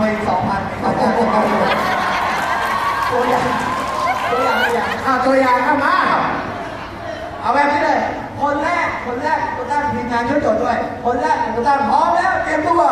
ไปอีกสองพันตัวอย่างตัวอย่างตัวอย่างอะตัวอย่างมาเอาแบบนี้เลย คนแรก คนแรกคนแรกทีมงานช่วยจทด้วย คนแรกคนแรกพร้อมแล้วเตรียมตัว